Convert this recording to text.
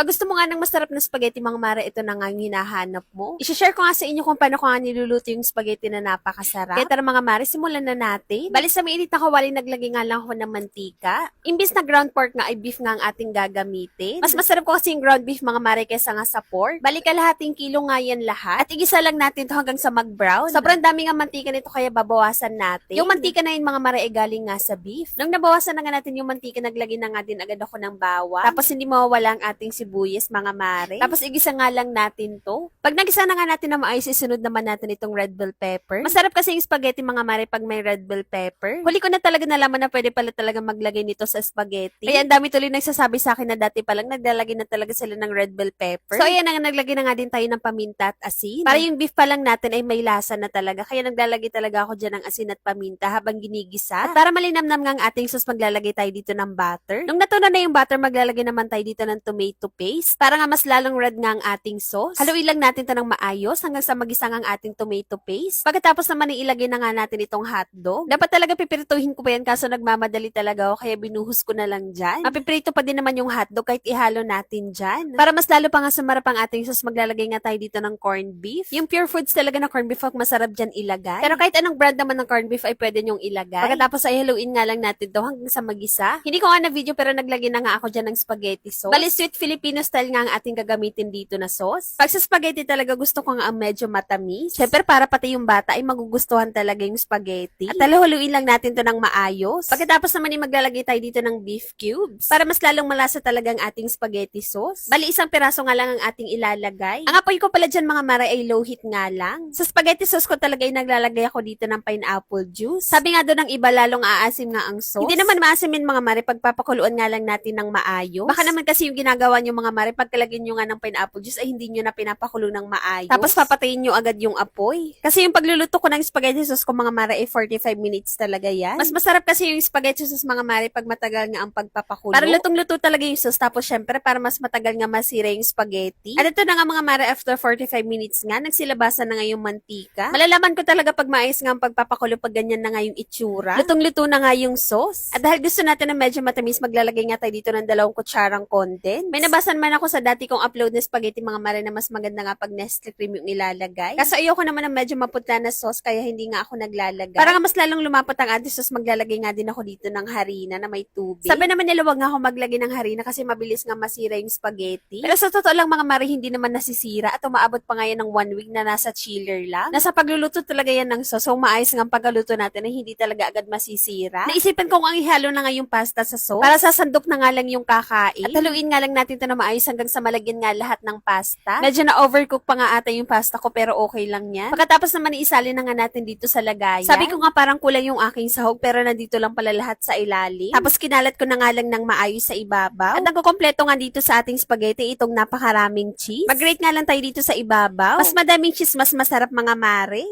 Pag gusto mo nga ng masarap na spaghetti, mga mare, ito na nga ang hinahanap mo. I-share ko nga sa inyo kung paano ko nga niluluto yung spaghetti na napakasarap. Kaya tara mga mare, simulan na natin. Bali sa mainit na kawali, naglagay nga lang ako ng mantika. Imbis na ground pork nga, ay beef nga ang ating gagamitin. Mas masarap ko kasi yung ground beef mga mare kaysa nga sa pork. Bali kalahating kilo nga yan lahat. At igisa lang natin to hanggang sa mag-brown. Sobrang dami nga mantika nito kaya babawasan natin. Yung mantika na yun mga mare ay galing nga sa beef. Nung nabawasan na nga natin yung mantika, naglagay na nga din agad ako ng bawang. Tapos hindi mawawala ang ating sibuyas mga mare. Tapos igisa nga lang natin to. Pag nagisa na nga natin na maayos, isunod naman natin itong red bell pepper. Masarap kasi yung spaghetti mga mare pag may red bell pepper. Huli ko na talaga nalaman na pwede pala talaga maglagay nito sa spaghetti. Kaya ang dami tuloy nagsasabi sa akin na dati pa lang naglalagay na talaga sila ng red bell pepper. So ayan na nga, naglagay na nga din tayo ng paminta at asin. Para yung beef pa lang natin ay may lasa na talaga. Kaya naglalagay talaga ako dyan ng asin at paminta habang ginigisa. At para malinamnam nga ang ating sauce, maglalagay tayo dito ng butter. Nung natunaw na yung butter, maglalagay naman tayo dito ng tomato paste. Para nga mas lalong red nga ang ating sauce. Haluin lang natin to ng maayos hanggang sa magisa nga ang ating tomato paste. Pagkatapos naman ilagay na nga natin itong hotdog. Dapat talaga pipirituhin ko pa yan kaso nagmamadali talaga ako kaya binuhos ko na lang dyan. Mapiprito pa din naman yung hotdog kahit ihalo natin dyan. Para mas lalo pa nga sumarap ang ating sauce, maglalagay nga tayo dito ng corned beef. Yung pure foods talaga na corned beef, ang masarap dyan ilagay. Pero kahit anong brand naman ng corned beef ay pwede nyong ilagay. Pagkatapos ay haluin nga lang natin to hanggang sa magisa. Hindi ko nga na video pero naglagay na nga ako dyan ng spaghetti sauce. Bali sweet Filipino style nga ang ating gagamitin dito na sauce. Pag sa spaghetti talaga gusto ko nga ang medyo matamis. Siyempre para pati yung bata ay magugustuhan talaga yung spaghetti. At haluin lang natin to ng maayos. Pagkatapos naman ay maglalagay tayo dito ng beef cubes. Para mas lalong malasa talaga ang ating spaghetti sauce. Bali isang piraso nga lang ang ating ilalagay. Ang apoy ko pala dyan mga mara ay low heat nga lang. Sa spaghetti sauce ko talaga ay naglalagay ako dito ng pineapple juice. Sabi nga doon ng iba lalong aasim nga ang sauce. Hindi naman maasimin mga mare pagpapakuluan nga lang natin ng maayos. Baka naman kasi yung ginagawa nyo mga mare pagkalagyan nyo nga ng pineapple juice ay hindi nyo na pinapakulo ng maayos. Tapos papatayin nyo agad yung apoy. Kasi yung pagluluto ko ng spaghetti sauce ko mga mare ay 45 minutes talaga yan. Mas masarap kasi yung spaghetti sauce mga mare pag matagal nga ang pagpapakulo. Para lutong-luto talaga yung sauce. Tapos syempre para mas matagal nga masira yung spaghetti. At ito na nga mga mare after 45 minutes nga nagsilabasan na nga yung mantika. Malalaman ko talaga pag maayos nga ang pagpapakulo pag ganyan na nga yung itsura. Lutong-luto na nga yung sauce. At dahil gusto natin na medyo matamis, maglalagay nga tayo dito ng dalawang kutsarang condensed. May nabasan man ako sa dati kong upload na spaghetti mga mare na mas maganda nga pag Nestle cream yung ilalagay. Kaso ayoko naman ng medyo maputla na sauce kaya hindi nga ako naglalagay. Para mas lalong lumapot ang ating sauce, maglalagay nga din ako dito ng harina na may tubig. Sabi naman nila wag nga ako maglagay ng harina kasi mabilis nga masira yung spaghetti. Pero sa totoo lang mga mare, hindi naman nasisira at umaabot pa nga yan ng one week na nasa chiller lang. Nasa pagluluto talaga yan ng sauce. So maayos nga ang pagluto natin na hindi talaga agad masisira. Naisipan ko ang ihalo na nga yung pasta sa sauce para sasandok na nga lang yung kakain. At haluin nga lang natin ito na maayos hanggang sa malagyan nga lahat ng pasta. Medyo na overcook pa nga ata yung pasta ko pero okay lang yan. Pagkatapos naman iisali na nga natin dito sa lagayan. Sabi ko nga parang kulang yung aking sahog pero nandito lang pala lahat sa ilalim. Tapos kinalat ko na nga lang ng maayos sa ibabaw. At nagkukompleto nga dito sa ating spaghetti itong napakaraming cheese. Mag-grate nga lang tayo dito sa ibabaw. Mas madaming cheese, mas masarap mga mare.